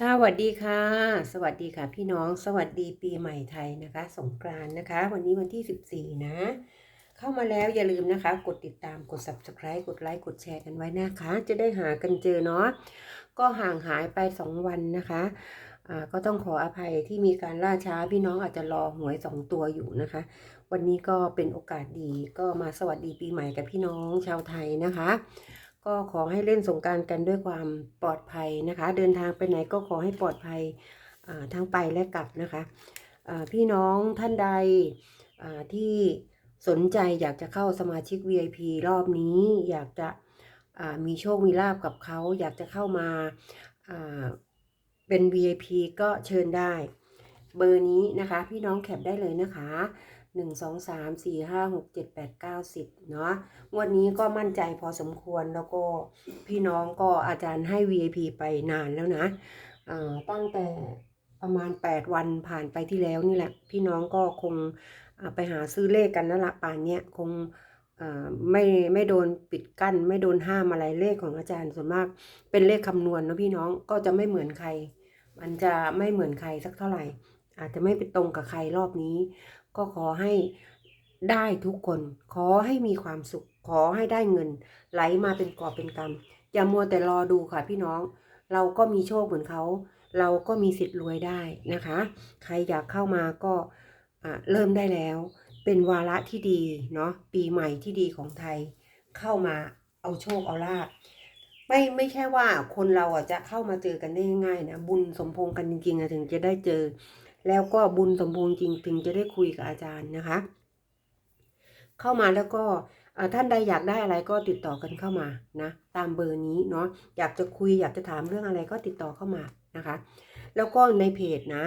สวัสดีค่ะ สวัสดีค่ะพี่น้องสวัสดีปีใหม่ไทยนะคะ สงกรานนะคะ วันนี้วันที่ 14 นะ เข้ามาแล้วอย่าลืมนะคะ กดติดตามกด subscribe กดไลค์กดแชร์กันไว้นะคะ จะได้หากันเจอเนาะก็ห่างหายไป 2 วันนะคะอ่าก็ต้องขออภัยที่มีการล่าช้าพี่น้องอาจจะรอหวย 2 ตัวอยู่นะคะ วันนี้ก็เป็นโอกาสดีก็มาสวัสดีปีใหม่กับพี่น้องชาวไทยนะคะ ก็ขอให้เล่นสงการกันด้วยความปลอดภัยนะคะ เดินทางไปไหนก็ขอให้ปลอดภัยอ่าทั้งไปและกลับนะคะพี่น้องท่านใดที่สนใจอยากจะเข้าสมาชิก VIP รอบนี้อยากจะมีโชคมีลาบกับเขา อยากจะเข้ามาอ่าเป็น VIP ก็เชิญได้ เบอร์นี้นะคะ พี่น้องแคปได้เลยนะคะ 1 2 3 4 5 6 7 8 9 10เจ็ดแปดเก้าสิบเนาะงวันนี้ก็มั่นใจพอสมควรแล้วก็พี่น้องก็อาจารย์ให้ VIP ไปนานแล้วนะตั้งแต่ประมาณ 8 วันผ่านไปที่แล้วนี่แหละ พี่น้องก็คงไปหาซื้อเลขกันนั่นละป่านเนี้ยคงไม่ไม่โดนปิดกั้น ไม่โดนห้ามอะไรเลขของอาจารย์ส่วนมาก เป็นเลขคำนวณนะพี่น้องก็จะไม่เหมือนใคร มันจะไม่เหมือนใครสักเท่าไหร่ อาจจะไม่ไปตรงกับใครรอบนี้ ก็ขอให้ได้ทุกคน ขอให้มีความสุข ขอให้ได้เงิน ไหลมาเป็นกอบเป็นกำอย่ามัวแต่รอดูค่ะพี่น้อง เราก็มีโชคเหมือนเขา เราก็มีสิทธิ์รวยได้นะคะ ใครอยากเข้ามาก็อ่าเริ่มได้แล้ว เป็นวาระที่ดีเนาะปีใหม่ที่ดีของไทย เข้ามาเอาโชคเอาลาบไม่ไม่ใช่ว่าคนเราอะจะเข้ามาเจอกันได้ง่ายนะบุญสมพงษ์กันจริงๆอะถึงจะได้เจอ แล้วก็บุญสมบูรณ์จริงถึงจะได้คุยกับอาจารย์นะคะ เข้ามาแล้วก็ท่านใดอยากได้อะไรก็ติดต่อกันเข้ามานะตามเบอร์นี้เนาะอยากจะคุยอยากจะถามเรื่องอะไรก็ติดต่อเข้ามานะคะ แล้วก็ในเพจนะ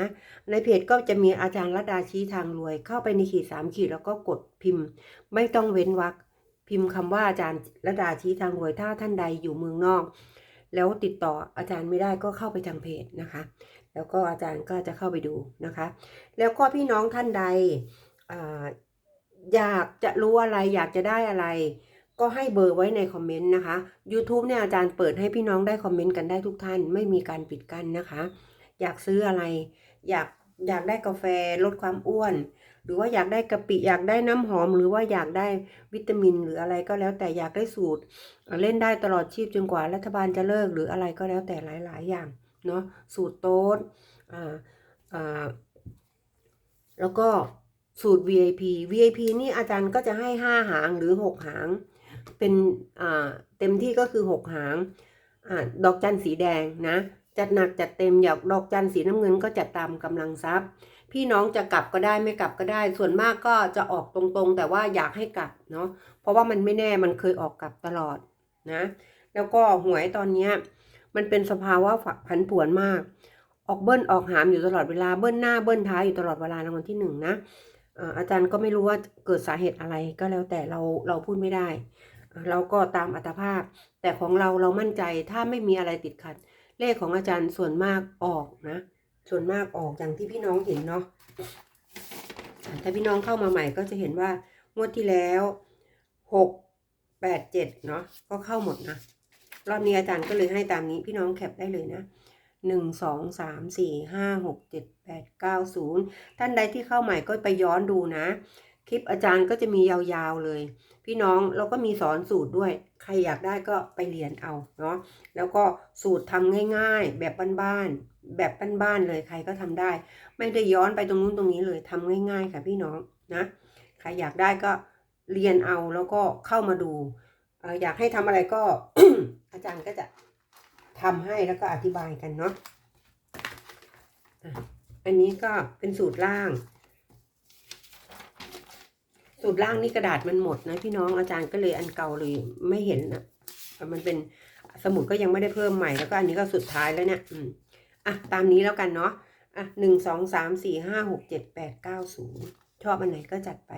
ในเพจก็จะมีอาจารย์รัดาชี้ทางรวย เข้าไปในขีดสามขีดแล้วก็กดพิมพ์ ไม่ต้องเว้นวรรคพิมพ์คำว่าอาจารย์รัดาชี้ทางรวยถ้าท่านใดอยู่เมืองนอก แล้วติดต่ออาจารย์ไม่ได้ก็เข้าไปทางเพจนะคะ แล้วก็อาจารย์ก็จะเข้าไปดูนะคะ แล้วก็พี่น้องท่านใดออยากจะรู้อะไรอยากจะได้อะไร ก็ให้เบอร์ไว้ในคอมเมนต์นะคะ YouTube เนี่ยอาจารย์เปิดให้พี่น้องได้คอมเมนต์กันได้ทุกท่าน ไม่มีการปิดกั้นนะคะ อยากซื้ออะไร อยากอยากได้กาแฟลดความอ้วน หรือว่าอยากได้กะปิอยากได้น้ำหอม หรือว่าอยากได้วิตามินหรืออะไรก็แล้วแต่อยากได้สูตรเอ่อเล่นได้ตลอดชีพจนกว่ารัฐบาลจะเลิกหรืออะไรก็แล้วแต่หลาย ๆ อย่าง เนาะสูตรโต๊ดอ่าอ่าแล้วก็สูตร VIP VIP นี่อาจารย์ก็จะให้ห้าหางหรือหกหาง เป็นอ่าเต็มที่ก็คือหกหางอ่าดอกจันสีแดงนะ จัดหนักจัดเต็มอยากดอกจันสีน้ำเงินก็จัดตามกำลังทรัพย์ พี่น้องจะกลับก็ได้ไม่กลับก็ได้ ส่วนมากก็จะออกตรงๆ แต่ว่าอยากให้กลับเนาะเพราะว่ามันไม่แน่มันเคยออกกลับตลอดนะ แล้วก็หวยตอนเนี้ย มันเป็นสภาวะฝักผันผวนมาก ออกเบิ้ลออกหามอยู่ตลอดเวลาเบิ้ลหน้าเบิ้ลท้ายอยู่ตลอดเวลารางวัลที่หนึ่งนะอาจารย์ก็ไม่รู้ว่าเกิดสาเหตุอะไรก็แล้วแต่เราเราพูดไม่ได้ เราก็ตามอัตภาพ แต่ของเราเรามั่นใจถ้าไม่มีอะไรติดขัด เลขของอาจารย์ส่วนมากออกนะ ส่วนมากออกอย่างที่พี่น้องเห็นเนาะถ้าพี่น้องเข้ามาใหม่ก็จะเห็นว่างวดที่แล้วหกแปดเจ็ดเนาะก็เข้าหมดนะ รอบนี้อาจารย์ก็เลยให้ตามนี้พี่น้องแคปได้เลยนะหนึ่งสองสามสี่ห้าหกเจ็ดแปดเก้าศูนย์ท่านใดที่เข้าใหม่ก็ไปย้อนดูนะ คลิปอาจารย์ก็จะมียาวๆเลย พี่น้องเราก็มีสอนสูตรด้วย ใครอยากได้ก็ไปเรียนเอาเนาะแล้วก็สูตรทำง่ายๆ แบบบ้านๆแบบบ้านๆเลยใครก็ทำได้ ไม่ได้ย้อนไปตรงนู้นตรงนี้เลยทำง่าย ๆ ค่ะพี่น้องนะ ใครอยากได้ก็เรียนเอาแล้วก็เข้ามาดูอออยากให้ทำอะไรก็ อาจารย์ก็จะทำให้แล้วก็อธิบายกันเนาะอันนี้ก็เป็นสูตรล่าง สูตรล่างนี่กระดาษมันหมดนะ พี่น้องอาจารย์ก็เลยอันเก่าเลยไม่เห็นนะมันเป็นสมุดก็ยังไม่ได้เพิ่มใหม่แล้วก็อันนี้ก็สุดท้ายแล้วเนี่ยอืมอะตามนี้แล้วกันเนาะอะหนึ่งสองสามสี่ห้าหกเจ็ดแปดเก้าศูนย์ชอบอันไหนก็จัดไป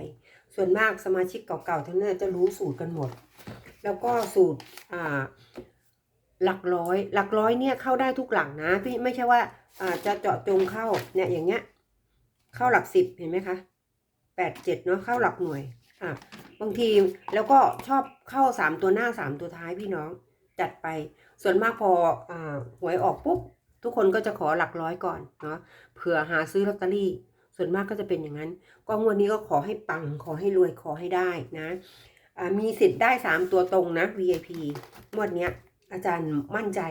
ส่วนมากสมาชิกเก่าๆทั้งนั้นจะรู้สูตรกันหมด แล้วก็สูตรอ่าหลักร้อย หลักร้อยเนี่ยเข้าได้ทุกหลังนะ พี่ไม่ใช่ว่าอ่าจะเจาะจงเข้าเนี่ยอย่างเงี้ย เข้าหลักสิบเห็นไหมคะแปดเจ็ดเนาะเข้าหลักหน่วยอะบางทีแล้วก็ชอบเข้าสามตัวหน้าสามตัวท้ายพี่น้องจัดไป ส่วนมากพออ่าหวยออกปุ๊บทุกคนก็จะขอหลักร้อยก่อนเนาะเผื่อหาซื้อลอตเตอรี่ ส่วนมากก็จะเป็นอย่างนั้น ก็งวดนี้ก็ขอให้ปังขอให้รวยขอให้ได้นะ มีสิทธิ์ได้สามตัวตรงนะ VIP งวดเนี้ย อาจารย์มั่นใจ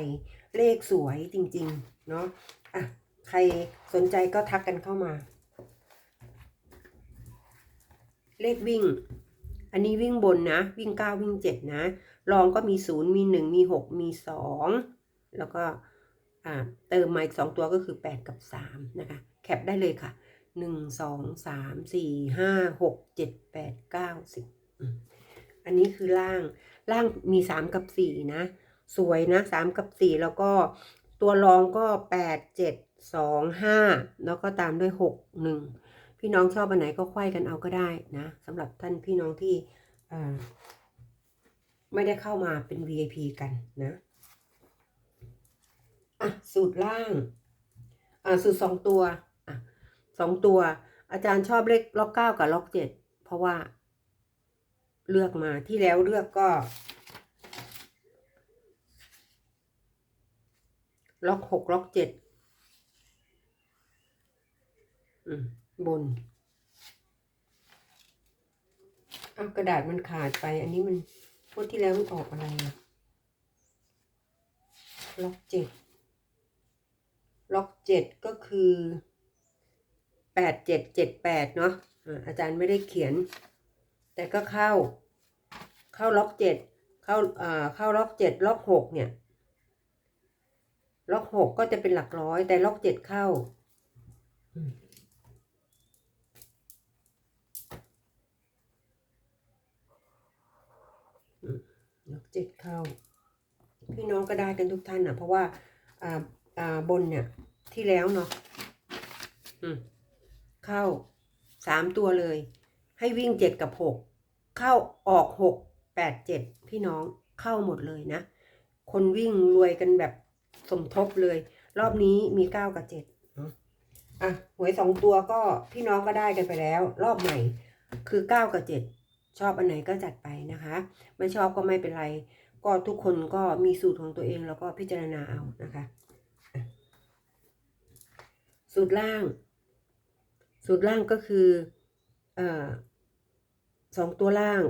เลขสวยจริง ๆ เนาะอะใครสนใจก็ทักกันเข้ามา เลขวิ่ง อันนี้วิ่งบนนะ วิ่งเก้าวิ่งเจ็ดนะรองก็มีศูนย์มีหนึ่งมีหกมีสองแล้วก็เติมมาอีกสองตัวก็คือแปดกับสามนะคะ แคปได้เลยค่ะหนึ่งสองสามสี่ห้าหกเจ็ดแปดเก้าสิบ อันนี้คือล่าง ล่างมีสามกับสี่นะ สวยนะสามกับสี่แล้วก็ตัวรองก็แปดเจ็ดสองห้าแล้วก็ตามด้วยหกหนึ่งพี่น้องชอบอันไหนก็ไขว้กันเอาก็ได้นะสำหรับท่านพี่น้องที่ไม่ได้เข้ามาเป็น VIP กันนะอะสูตรล่างอะสูตรสองตัวอะสองตัว อาจารย์ชอบเลขล็อกเก้ากับล็อกเจ็ดเพราะว่า เลือกมาที่แล้วเลือกก็ล็อกหกล็อกเจ็ดอืมบนเอากระดาษมันขาดไป อันนี้มันพวดที่แล้วมันออกอะไรล็อกเจ็ดล็อกเจ็ดก็คือแปดเจ็ดเจ็ดแปดเนาะอาจารย์ไม่ได้เขียน แต่ก็เข้า เข้าล็อกเจ็ดเข้าอ่าเข้าล็อกเจ็ดล็อกหกเนี่ย ล็อกหกก็จะเป็นหลักร้อย แต่ล็อกเจ็ดเข้าล็อกเจ็ดเข้า พี่น้องก็ได้กันทุกท่านนะเพราะว่าอ่าอ่าบนเนี่ยที่แล้วเนาะเข้าสามตัวเลย ให้วิ่งเจ็ดกับหกเข้าออกหกแปดเจ็ดพี่น้องเข้าหมดเลยนะ คนวิ่งรวยกันแบบสมทบเลย รอบนี้มีเก้ากับเจ็ดอะหวยสองตัวก็พี่น้องก็ได้กันไปแล้ว รอบใหม่คือเก้ากับเจ็ดชอบอันไหนก็จัดไปนะคะ ไม่ชอบก็ไม่เป็นไร ก็ทุกคนก็มีสูตรของตัวเองแล้วก็พิจารณาเอานะคะ สูตรล่าง สูตรล่างก็คือ เอ่อ สองตัวล่าง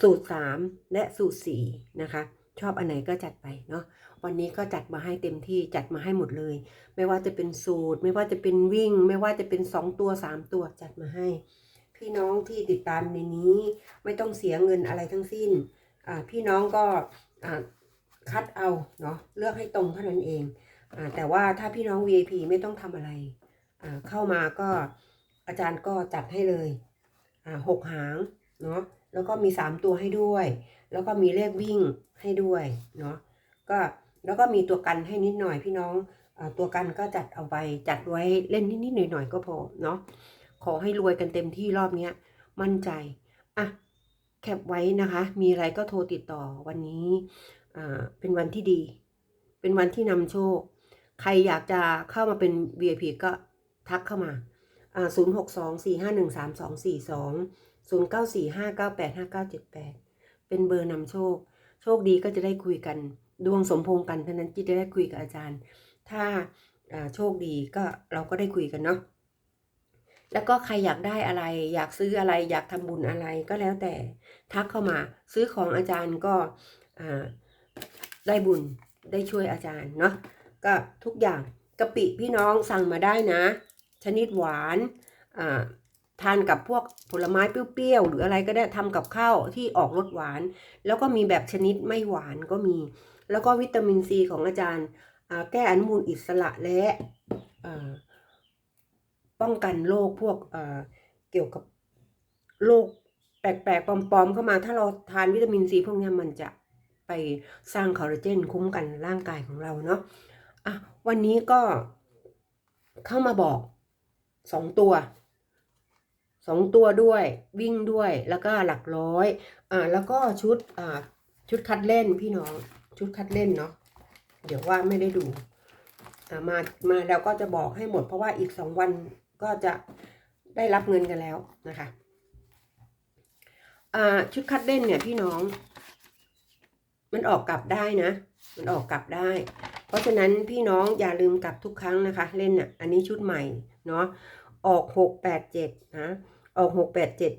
สูตรสามและสูตรสี่นะคะ ชอบอันไหนก็จัดไปเนาะวันนี้ก็จัดมาให้เต็มที่จัดมาให้หมดเลย ไม่ว่าจะเป็นสูตร ไม่ว่าจะเป็นวิ่ง ไม่ว่าจะเป็นสองตัวสามตัวจัดมาให้ พี่น้องที่ติดตามในนี้ ไม่ต้องเสียเงินอะไรทั้งสิ้นอ่าพี่น้องก็อ่าคัดเอาเนาะเลือกให้ตรงเท่านั้นเองอ่าแต่ว่าถ้าพี่น้อง VIP ไม่ต้องทำอะไรอ่าเข้ามาก็อาจารย์ก็จัดให้เลยอ่าหกหาง เนาะแล้วก็มีสามตัวให้ด้วย แล้วก็มีเลขวิ่งให้ด้วยเนาะก็แล้วก็มีตัวกันให้นิดหน่อยพี่น้องอตัวกันก็จัดเอาไปจัดไว้เล่นนิดๆหน่อยๆก็พอเนาะขอให้รวยกันเต็มที่รอบเนี้ยมั่นใจอะแคปไว้นะคะ มีอะไรก็โทรติดต่อวันนี้อ่าเป็นวันที่ดี เป็นวันที่นำโชค ใครอยากจะเข้ามาเป็น VIP ก็ทักเข้ามาอ่าศูนย์หกสองสี่ห้าหนึ่งสามสองสี่สอง ศูนย์เก้าสี่ห้าเป็นเบอร์นำโชค โชคดีก็จะได้คุยกัน ดวงสมพงกันเท่านั้นที่จะได้คุยกับอาจารย์ ถ้าโชคดีก็เราก็ได้คุยกันเนาะแล้วก็ใครอยากได้อะไร อยากซื้ออะไร อยากทำบุญอะไรก็แล้วแต่ทักเข้ามา ซื้อของอาจารย์ก็ได้บุญได้ช่วยอาจารย์เนาะก็ทุกอย่างกะปิพี่น้องสั่งมาได้นะ ชนิดหวานอ่า ทานกับพวกผลไม้เปรี้ยวๆหรืออะไรก็ได้ทำกับข้าวที่ออกรสหวาน แล้วก็มีแบบชนิดไม่หวานก็มี แล้วก็วิตามินซีของอาจารย์แก้อนุมูลอิสระและป้องกันโรคพวกเกี่ยวกับโรคแปลกๆปลอมๆเข้ามา ถ้าเราทานวิตามินซีพวกนี้มันจะไปสร้างคอลลาเจนคุ้มกันร่างกายของเราเนาะอะวันนี้ก็เข้ามาบอกสองตัว สองตัวด้วยวิ่งด้วยแล้วก็หลักร้อยอ่าแล้วก็ชุดอ่าชุดคัดเล่นพี่น้องชุดคัดเล่นเนาะเดี๋ยวว่าไม่ได้ดูอ่ามามาแล้วก็จะบอกให้หมด เพราะว่าอีกสองวันก็จะได้รับเงินกันแล้วนะคะอ่าชุดคัดเล่นเนี่ยพี่น้อง มันออกกลับได้นะ มันออกกลับได้ เพราะฉะนั้นพี่น้องอย่าลืมกลับทุกครั้งนะคะ เล่นอะอันนี้ชุดใหม่เนาะ ออกหกแปดเจ็ดนะ ออกหกแปดเจ็ด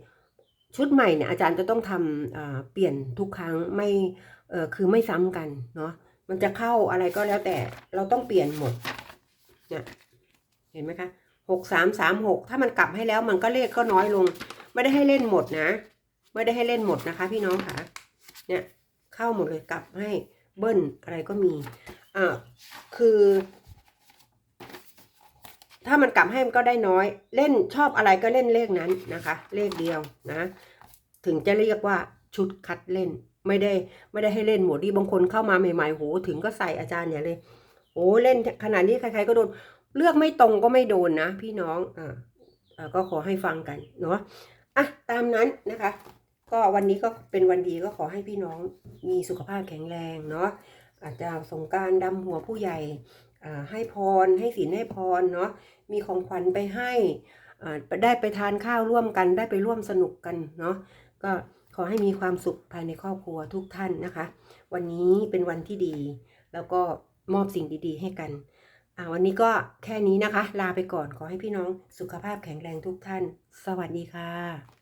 ชุดใหม่เนี่ยอาจารย์จะต้องทำเปลี่ยนทุกครั้งไม่คือไม่ซ้ำกันเนาะมันจะเข้าอะไรก็แล้วแต่เราต้องเปลี่ยนหมดเนี่ยเห็นไหมคะหกสามสามหกถ้ามันกลับให้แล้วมันก็เลขก็น้อยลง ไม่ได้ให้เล่นหมดนะ ไม่ได้ให้เล่นหมดนะคะ พี่น้องค่ะ เนี่ยเข้าหมดเลยกลับให้เบิ้ลอะไรก็มีอ่าคือ ถ้ามันกลับให้มันก็ได้น้อย เล่นชอบอะไรก็เล่นเลขนั้นนะคะ เลขเดียวนะ ถึงจะเรียกว่าชุดคัดเล่น ไม่ได้ไม่ได้ให้เล่นหมดดีบางคนเข้ามาใหม่ๆโหถึงก็ใส่อาจารย์เนี่ยเลยโอ้เล่นขนาดนี้ใครๆก็โดน เลือกไม่ตรงก็ไม่โดนนะ พี่น้องอ่าก็ขอให้ฟังกันเนาะอะตามนั้นนะคะ ก็วันนี้ก็เป็นวันดีก็ขอให้พี่น้องมีสุขภาพแข็งแรงเนาะอาจจะสงการดำหัวผู้ใหญ่ ให้พรให้ศีลให้พรเนาะมีของขวัญไปให้ได้ไปทานข้าวร่วมกันได้ไปร่วมสนุกกันเนาะก็ขอให้มีความสุขภายในครอบครัวทุกท่านนะคะ วันนี้เป็นวันที่ดี แล้วก็มอบสิ่งดีๆ ให้กันวันนี้ก็แค่นี้นะคะ ลาไปก่อนขอให้พี่น้องสุขภาพแข็งแรงทุกท่าน สวัสดีค่ะ